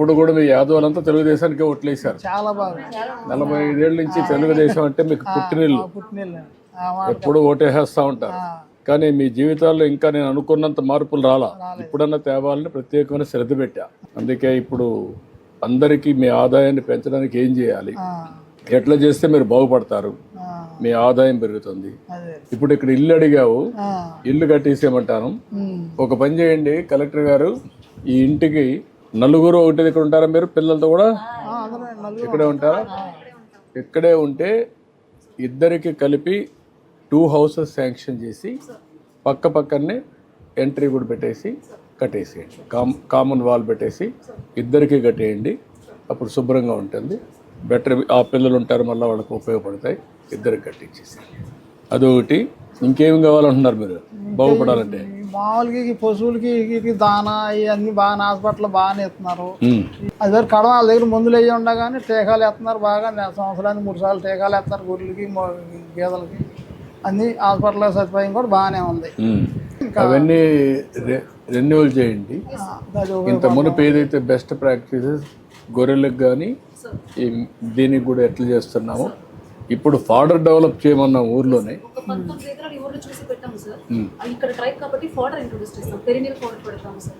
ఇప్పుడు కూడా మీ యాదవులంతా తెలుగుదేశానికి ఓట్లేశారు. చాలా బాగా. నలభై ఐదేళ్ళ నుంచి తెలుగుదేశం అంటే మీకు పుట్టినిల్లు. పుట్టినీళ్ళు ఎప్పుడు ఓటేసేస్తా ఉంటారు. కానీ మీ జీవితాల్లో ఇంకా నేను అనుకున్నంత మార్పులు రాలా. ఇప్పుడన్నా తేవాలని ప్రత్యేకమైన శ్రద్ధ పెట్టా. అందుకే ఇప్పుడు అందరికీ మీ ఆదాయాన్ని పెంచడానికి ఏం చేయాలి? ఎట్లా చేస్తే మీరు బాగుపడతారు? మీ ఆదాయం పెరుగుతుంది. ఇప్పుడు ఇక్కడ ఇల్లు అడిగావు. ఇల్లు కట్టేసేయమంటాను. ఒక పని చేయండి కలెక్టర్ గారు ఈ ఇంటికి నలుగురు ఒకటి ఇక్కడ ఉంటారా మీరు పిల్లలతో కూడా? ఇక్కడే ఉంటారా? ఇక్కడే ఉంటే ఇద్దరికి కలిపి టూ హౌసెస్ శాంక్షన్ చేసి పక్క పక్కనే ఎంట్రీ కూడా పెట్టేసి కట్టేసేయండి. కామ్ కామన్ వాల్ పెట్టేసి ఇద్దరికి కట్టేయండి. అప్పుడు శుభ్రంగా ఉంటుంది. బెటర్ ఆ పిల్లలు ఉంటారు మళ్ళీ వాళ్ళకి ఉపయోగపడతాయి. ఇద్దరికి కట్టించేసేయండి. అదొకటి. ఇంకేం కావాలంటున్నారు మీరు? బాగుపడాలంటే? మామూలుగా ఈ పశువులకి వీటికి దానా ఇవన్నీ బాగా హాస్పిటల్ బాగానే ఇస్తున్నారు. అది దగ్గర కడవ వాళ్ళ దగ్గర మందులు వేయి ఉండగానే టీకాలు వేస్తున్నారు బాగా. సంవత్సరానికి మూడు సార్లు టీకాలు వేస్తున్నారు గొర్రెలకి గేదెలకి. అన్ని హాస్పిటల్ సదుపాయం కూడా బాగానే ఉంది. అవన్నీ రెన్యువల్ చేయండి. ఇంత మునుపు ఏదైతే బెస్ట్ ప్రాక్టీసెస్ గొర్రెలకు కానీ దీనికి కూడా ఎట్లా చేస్తున్నామో. ఇప్పుడు ఫాడర్ డెవలప్ చేయమన్న ఊర్లోనే ఒక పంతొమ్మిది ఎకరాలు ఊర్లో చూసి పెట్టాము సార్. ఇక్కడ ట్రైబ్ కాబట్టి ఫాడర్ ఇంట్రొడ్యూస్ చేస్తాం. పెరినీర్ ఫాడర్ పెడతాము సార్.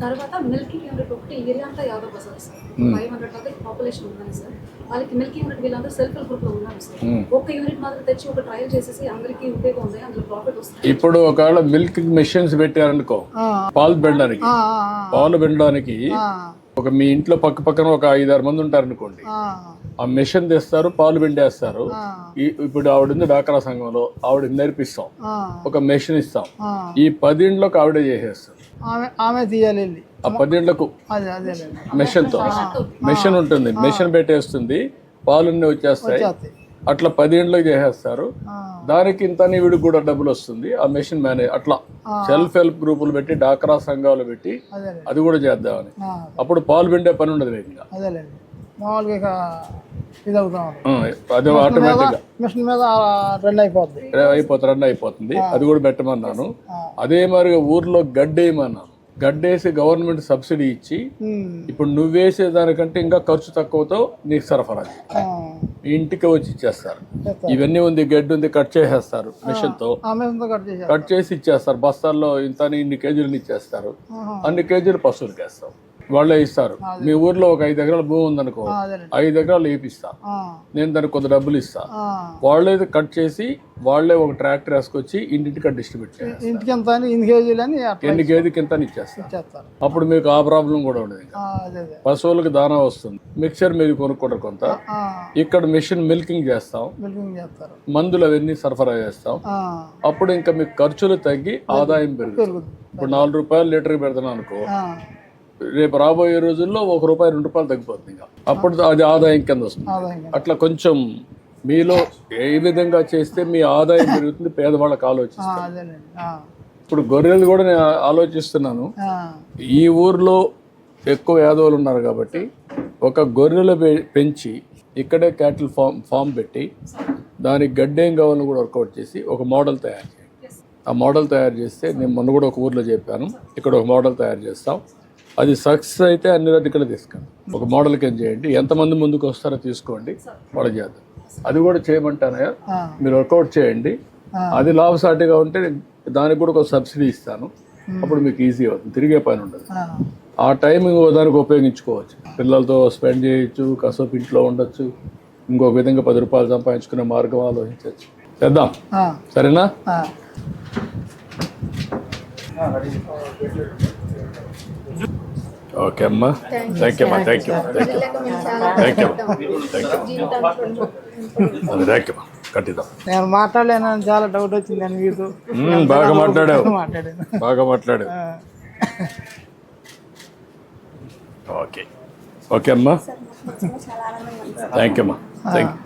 తర్వాత మిల్కింగ్ యూనిట్ ఒకటి ఏరియా అంతా Yadav Bazar sir five hundred దాకా పాపులేషన్ ఉన్నది సార్. వాళ్ళకి మిల్కింగ్ యూనిట్ వీళ్ళందరూ సెల్ఫ్ హెల్ప్ గ్రూప్లో ఉన్నారు సార్. ఒక యూనిట్ మాత్రం తెచ్చి ఒక ట్రయల్ చేసేసి అందరికీ ఉపయోగం ఉంది అందులో ప్రాఫిట్ వస్తుంది. ఇప్పుడు ఒకవేళ మిల్క్ మెషిన్స్ పెట్టారనుకో పాలు ఆ, పాలు పెనడానికి ఆ, ఒక మీ ఇంట్లో పక్క పక్కన ఒక ఐదారు మంది ఉంటారనుకోండి. ఆ, ఆ మెషిన్ తెస్తారు పాలు పిండేస్తారు. ఆ, ఈ- ఇప్పుడు ఆవిడ ఉంది డాక్రా సంఘంలో ఆవిడ నేర్పిస్తాం. ఆ, ఒక మెషిన్ ఇస్తాం. ఆ. ఈ పదింట్లోకి ఆవిడే చేసేస్తారు. ఆమె ఆమె తీయాలి ఆ పదింట్లకు అదేలేండి మెషిన్తో మెషిన్ ఉంటుంది. మెషిన్ పెట్టేస్తుంది. పాలున్నీ వచ్చేస్తాయి. చేస్తాయి. అట్లా పదింట్లోకి చేసేస్తారు. దానికి ఇంత వీడికి కూడా డబ్బులు వస్తుంది. ఆ మెషిన్ మేనేజ్ అట్లా. సెల్ఫ్ హెల్ప్ గ్రూపులు పెట్టి డాక్రా సంఘాలు పెట్టి అది కూడా చేద్దామని. అప్పుడు పాలు పిండే పని ఉండదు ఇంకా. అది మిషన్ మీద రన్ అయిపోతుంది రన్ అయిపోతుంది. అది కూడా పెట్టమన్నాను. అదే మరి ఊర్లో గడ్డేయమన్నాను గడ్డేసి గవర్నమెంట్ సబ్సిడీ ఇచ్చి ఇప్పుడు నువ్వేసే దానికంటే ఇంకా ఖర్చు తక్కువతో నీకు సరఫరా ఇంటికి వచ్చి ఇచ్చేస్తారు. చేస్తారు. ఇవన్నీ ఉంది గడ్డి ఉంది కట్ చేసేస్తారు మిషన్తో కట్ చేసి ఇచ్చేస్తారు. బస్తాల్లో ఇంత ఇన్ని కేజీలు ఇచ్చేస్తారు. అన్ని కేజీలు పశువులకి వేస్తాం వాళ్ళే ఇస్తారు. మీ ఊర్లో ఒక ఐదు ఎకరాల భూమి ఉందనుకో ఐదు ఎకరాలు వేపిస్తా. నేను దానికి కొంత డబ్బులు ఇస్తా. వాళ్ళే కట్ చేసి వాళ్ళే ఒక ట్రాక్టర్ వేసుకొచ్చి ఇంటింటికి డిస్ట్రిబ్యూట్ ఇంటికి ఎంత ఇన్ని కేజీలు అని ఎన్ని కేజీకి ఎంత ఇచ్చేస్తారు ఇచ్చేస్తారు. అప్పుడు మీకు ఆ ప్రాబ్లం కూడా ఉండదు పశువులకు దానా వస్తుంది. మిక్సర్ మీరు కొనుక్కుంటారు కొంత. ఇక్కడ మిషన్ మిల్కింగ్ చేస్తాం. మందులు అవన్నీ సరఫరా చేస్తాం. అప్పుడు ఇంకా మీకు ఖర్చులు తగ్గి ఆదాయం పెరుగుతుంది. ఇప్పుడు నాలుగు రూపాయలు లీటర్కి పెడుతున్నాను అనుకో రేపు రాబోయే రోజుల్లో ఒక రూపాయి రెండు రూపాయలు తగ్గిపోతుంది ఇంకా. అప్పుడు అది ఆదాయం కింద వస్తుంది. అట్లా కొంచెం మీలో ఏ విధంగా చేస్తే మీ ఆదాయం పెరుగుతుంది పేదవాళ్ళకి ఆ, ఆలోచిస్తారు అదేలేండి ఆ, ఇప్పుడు గొర్రెలు కూడా నేను ఆలోచిస్తున్నాను. ఈ ఊర్లో ఎక్కువ యాదవులు ఉన్నారు కాబట్టి ఒక గొర్రెలు పెంచి ఇక్కడే క్యాటిల్ ఫామ్ ఫామ్ పెట్టి దానికి గడ్డేం కావాలని కూడా వర్కౌట్ చేసి ఒక మోడల్ తయారు చేయండి. ఆ మోడల్ తయారు చేస్తే నేను మొన్న కూడా ఒక ఊర్లో చెప్పాను. ఇక్కడ ఒక మోడల్ తయారు చేస్తాం. అది సక్సెస్ అయితే అన్ని ఇక్కడ తీసుకెళ్ళి ఒక మోడల్కి ఏం చేయండి? ఎంతమంది ముందుకు వస్తారో తీసుకోండి. వాళ్ళు చేద్దాం అది కూడా చేయమంటానయ్యా? మీరు వర్కౌట్ చేయండి. అది లాభసాటిగా ఉంటే దానికి కూడా ఒక సబ్సిడీ ఇస్తాను. అప్పుడు మీకు ఈజీ అవుతుంది. తిరిగే పని ఉండదు. ఆ, టైం దానికి ఉపయోగించుకోవచ్చు. పిల్లలతో స్పెండ్ చేయొచ్చు కాసేపు ఇంట్లో ఉండొచ్చు ఇంకొక విధంగా పది రూపాయలు సంపాదించుకునే మార్గం ఆలోచించవచ్చు చేద్దాం. సరేనా? ఆ. ఓకే అమ్మా. థ్యాంక్ యూ అమ్మా. Thank you thank you thank you thank you thank you కట్టిద్దాం. నేను మాట్లాడలేనని చాలా డౌట్ వచ్చింది మీతో మ్మ్, బాగా మాట్లాడావు. మాట్లాడాను. బాగా మాట్లాడు ఆ, ఓకే. ఓకే అమ్మా. థ్యాంక్ యూ అమ్మా. Thank you